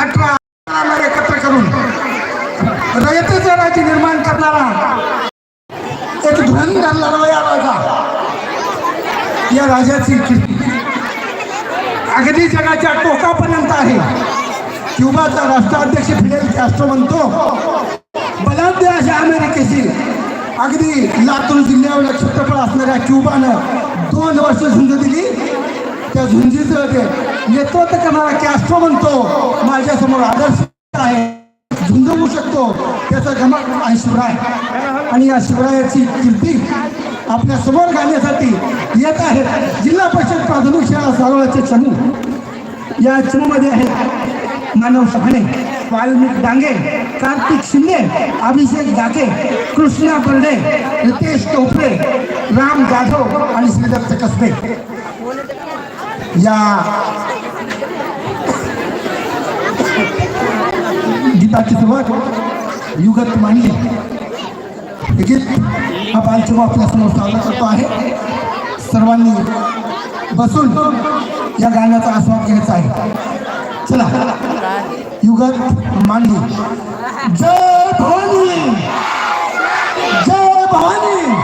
अठरा एकत्र करून रयतेचं राज्य निर्माण करणारा एक व या राजा. या राजाची कीर्ती अगदी जगाच्या टोकापर्यंत आहे. क्युबाचा राष्ट्राध्यक्ष फिडेल कॅस्ट्रो म्हणतो बलाढ्य अशा अमेरिकेशी अगदी लातूर जिल्ह्यावर क्षेत्रफळ असणाऱ्या क्युबानं दोन वर्ष झुंज दिली. त्या झुंजीचं ते नेतृत्व करणारा कॅस्ट्रो म्हणतो माझ्यासमोर आदर्श आहे. झुंजवू शकतो. त्याचा गमक आहे शिवराय. आणि या शिवरायाची कीर्ती आपल्यासमोर घालण्यासाठी येत आहेत. जिल्हा परिषद प्राथमिक शाळा सारोळाचे चमू. या चमूमध्ये आहेत मानव शहाणे वाल्मिक डांगे कार्तिक शिंदे अभिषेक जाके कृष्णा बर्डे रितेश टोपरे राम जाधव आणि श्रीदत्त कसबे. या. गीताची सुरुवात. युगत मांडली. हे गीत हा बालचव आपल्यासमोर साजरा करतो आहे. सर्वांनी बसून या गाण्याचा आस्वाद घ्यायचा आहे. चला. युगत मांडली. जय भवानी. जय भवानी.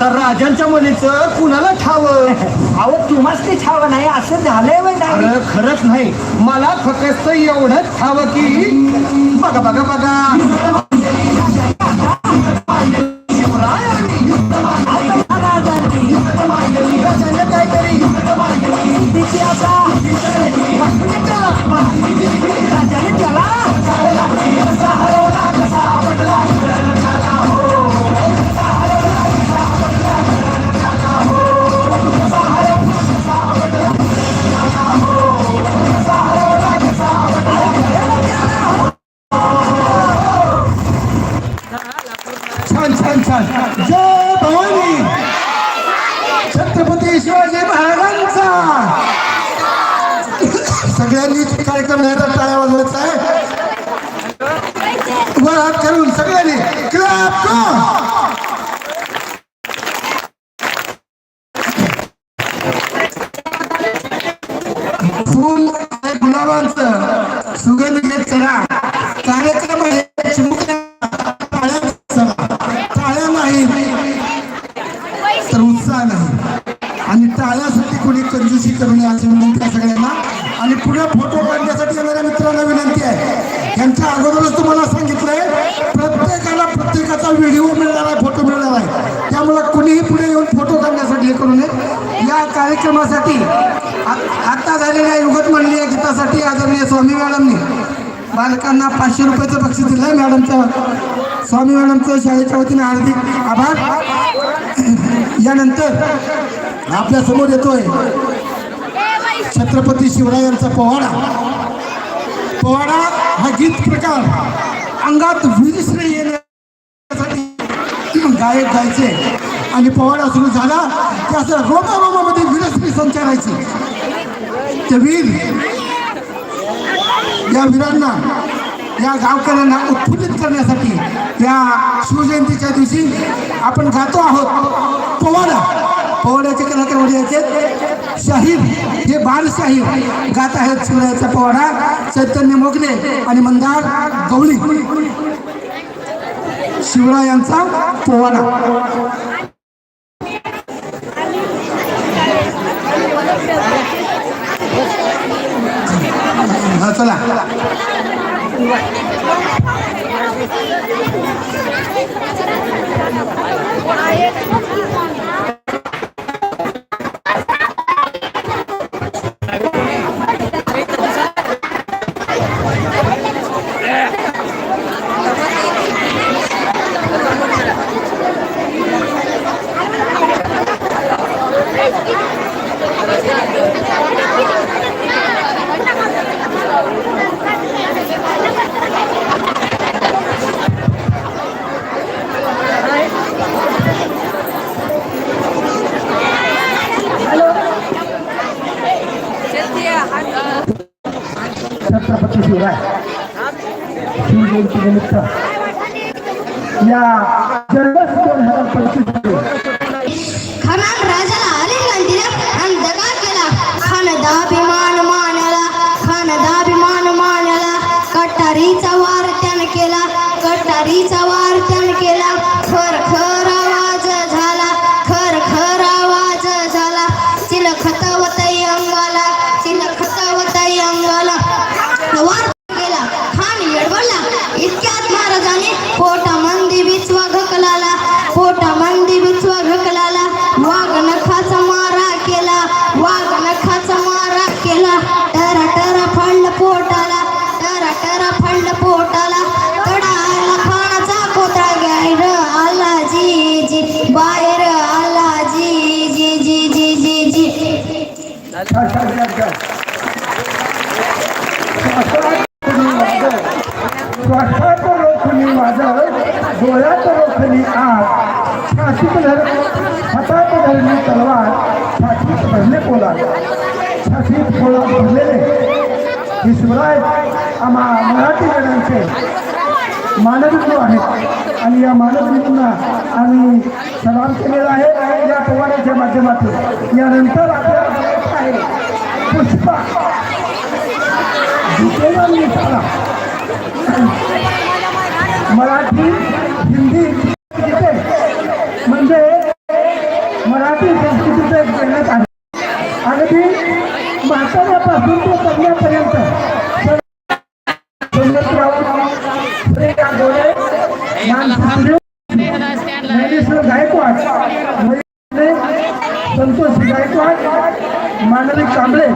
आता राजांच्या मुलीचं कुणाला ठावं? अहो तुम्हाच ते छाव नाही असं झालंय वय नाही. अरे खरंच नाही. मला फक्त एवढंच ठावं की बघा बघा बघा. सगळ्यांनी कार्यक्रम घ्यायचा टाळ्या वाजवत आहे. वर हात करून सगळ्यांनी. क्लॅप फूल गुलाबांचं. सुगंध घेत चला. यांच्या अगोदरच तुम्हाला सांगितलंय प्रत्येकाला प्रत्येकाचा व्हिडिओ मिळणार आहे फोटो मिळणार आहे. त्यामुळे कुणीही पुढे येऊन फोटो काढण्यासाठी हे करू नये. या कार्यक्रमासाठी आ- झालेल्या युगत म्हणली गीतासाठी आदरणीय स्वामी मॅडमनी बालकांना पाचशे रुपयाचं बक्षीस दिलं आहे मॅडमचं स्वामी मॅडमचं शाळेच्या वतीने हार्दिक आभार. यानंतर आपल्यासमोर येतोय छत्रपती शिवरायांचा पोवाडा. पोवाडा हा गीत प्रकार अंगात विरश्री येण्यासाठी गायक गायचे आणि पोवाडा सुरू झाला. की असं रोमा रोमामध्ये विरश्री संचारायची. ते वीर या वीरांना या गावकऱ्यांना उत्फुल्लित करण्यासाठी या शिवजयंतीच्या दिवशी आपण गातो आहोत. पोवाडा पोवाड्याचे कलाकार याचे शाहीर हे बालशाहीर गात आहेत शिवरायाचा पोवाडा चैतन्य मोगले आणि मंदार गवळी. शिवरायांचा पोवाडा. चला. छत्रपती शिवराय शिवजयंती निमित्त या जन्मस दोन हजार पंचवीस श्वासात रोखणी माझं डोळ्यात रोखणी आग छातीत धर हातात धरली तलवार छातीत भरले पोलाद छातीत पोलाद भरलेले हे शिवराय आम्हा मराठी गणांचे मानवित्व आहेत आणि या मानवित्वांना आम्ही सलाम केलेला आहे या पोवाड्याच्या माध्यमातून यानंतर मराठी हिंदी म्हणजे मराठी संस्कृतीचं एक जगत आहे. अगदी म्हाताऱ्यापासून ते कन्यापर्यंत. गायकवाड संतोष गायकवाड मानवी कांबळे.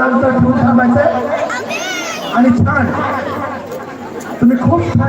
योग्य अंतर ठेवून थांबायचं आणि छान तुम्ही खूप छान